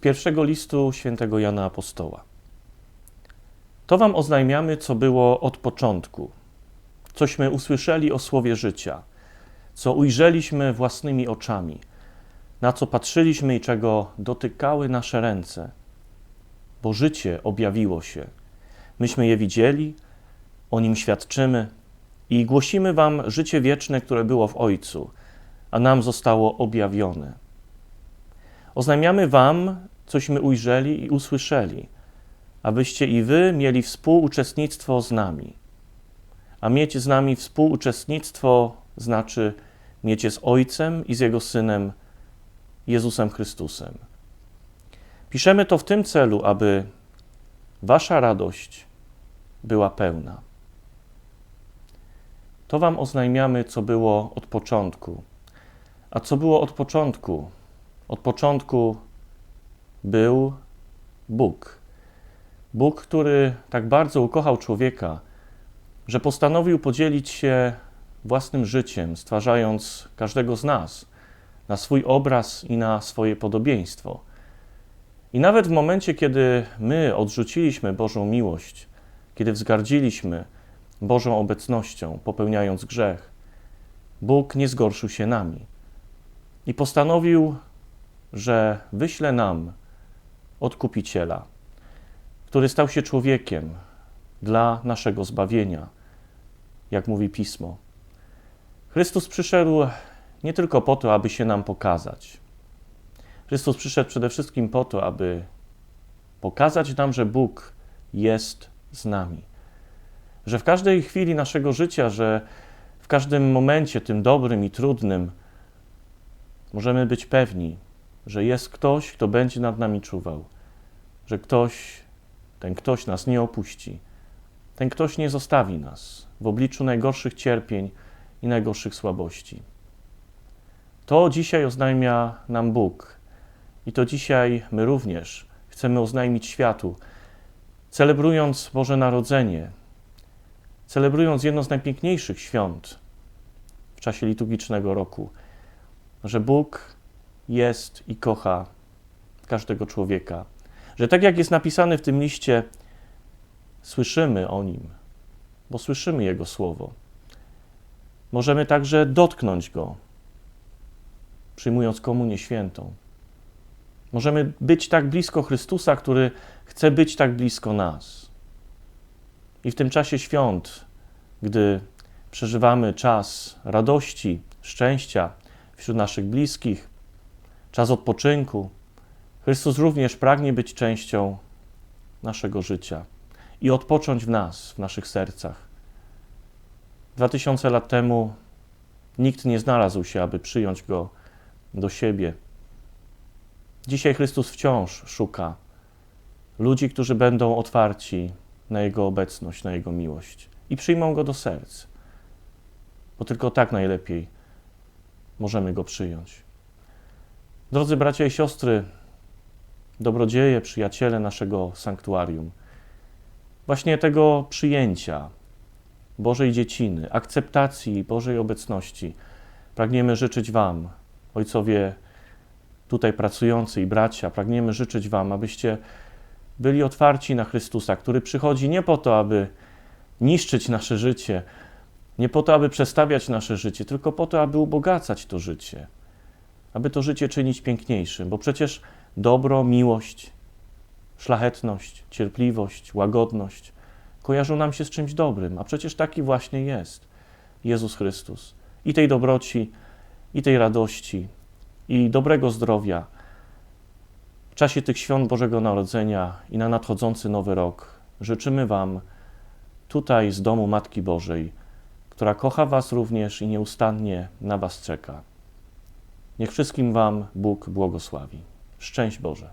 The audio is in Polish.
pierwszego listu świętego Jana Apostoła. To wam oznajmiamy, co było od początku, cośmy usłyszeli o słowie życia, co ujrzeliśmy własnymi oczami, na co patrzyliśmy i czego dotykały nasze ręce. Bo życie objawiło się. Myśmy je widzieli, o nim świadczymy i głosimy wam życie wieczne, które było w Ojcu, a nam zostało objawione. Oznajmiamy wam, cośmy ujrzeli i usłyszeli, abyście i wy mieli współuczestnictwo z nami. A mieć z nami współuczestnictwo znaczy mieć z Ojcem i z Jego Synem, Jezusem Chrystusem. Piszemy to w tym celu, aby Wasza radość była pełna. To Wam oznajmiamy, co było od początku. A co było od początku? Od początku był Bóg. Bóg, który tak bardzo ukochał człowieka, że postanowił podzielić się własnym życiem, stwarzając każdego z nas na swój obraz i na swoje podobieństwo. I nawet w momencie, kiedy my odrzuciliśmy Bożą miłość, kiedy wzgardziliśmy Bożą obecnością, popełniając grzech, Bóg nie zgorszył się nami i postanowił, że wyśle nam odkupiciela, który stał się człowiekiem dla naszego zbawienia, jak mówi pismo. Chrystus przyszedł nie tylko po to, aby się nam pokazać. Chrystus przyszedł przede wszystkim po to, aby pokazać nam, że Bóg jest z nami. Że w każdej chwili naszego życia, że w każdym momencie, tym dobrym i trudnym, możemy być pewni, że jest ktoś, kto będzie nad nami czuwał, że ktoś, ten ktoś nas nie opuści, ten ktoś nie zostawi nas w obliczu najgorszych cierpień i najgorszych słabości. To dzisiaj oznajmia nam Bóg i to dzisiaj my również chcemy oznajmić światu, celebrując Boże Narodzenie, celebrując jedno z najpiękniejszych świąt w czasie liturgicznego roku, że Bóg jest i kocha każdego człowieka. Że tak jak jest napisane w tym liście, słyszymy o nim, bo słyszymy Jego słowo. Możemy także dotknąć go, przyjmując Komunię Świętą. Możemy być tak blisko Chrystusa, który chce być tak blisko nas. I w tym czasie świąt, gdy przeżywamy czas radości, szczęścia wśród naszych bliskich, czas odpoczynku, Chrystus również pragnie być częścią naszego życia i odpocząć w nas, w naszych sercach. Dwa tysiące lat temu nikt nie znalazł się, aby przyjąć go do siebie. Dzisiaj Chrystus wciąż szuka ludzi, którzy będą otwarci na Jego obecność, na Jego miłość i przyjmą go do serc, bo tylko tak najlepiej możemy go przyjąć. Drodzy bracia i siostry, dobrodzieje, przyjaciele naszego sanktuarium, właśnie tego przyjęcia Bożej dzieciny, akceptacji Bożej obecności pragniemy życzyć Wam, ojcowie tutaj pracujący i bracia, pragniemy życzyć Wam, abyście byli otwarci na Chrystusa, który przychodzi nie po to, aby niszczyć nasze życie, nie po to, aby przestawiać nasze życie, tylko po to, aby ubogacać to życie, aby to życie czynić piękniejszym, bo przecież dobro, miłość, szlachetność, cierpliwość, łagodność kojarzą nam się z czymś dobrym, a przecież taki właśnie jest Jezus Chrystus. I tej dobroci, i tej radości, i dobrego zdrowia w czasie tych świąt Bożego Narodzenia i na nadchodzący nowy rok życzymy Wam tutaj z domu Matki Bożej, która kocha Was również i nieustannie na Was czeka. Niech wszystkim Wam Bóg błogosławi. Szczęść Boże.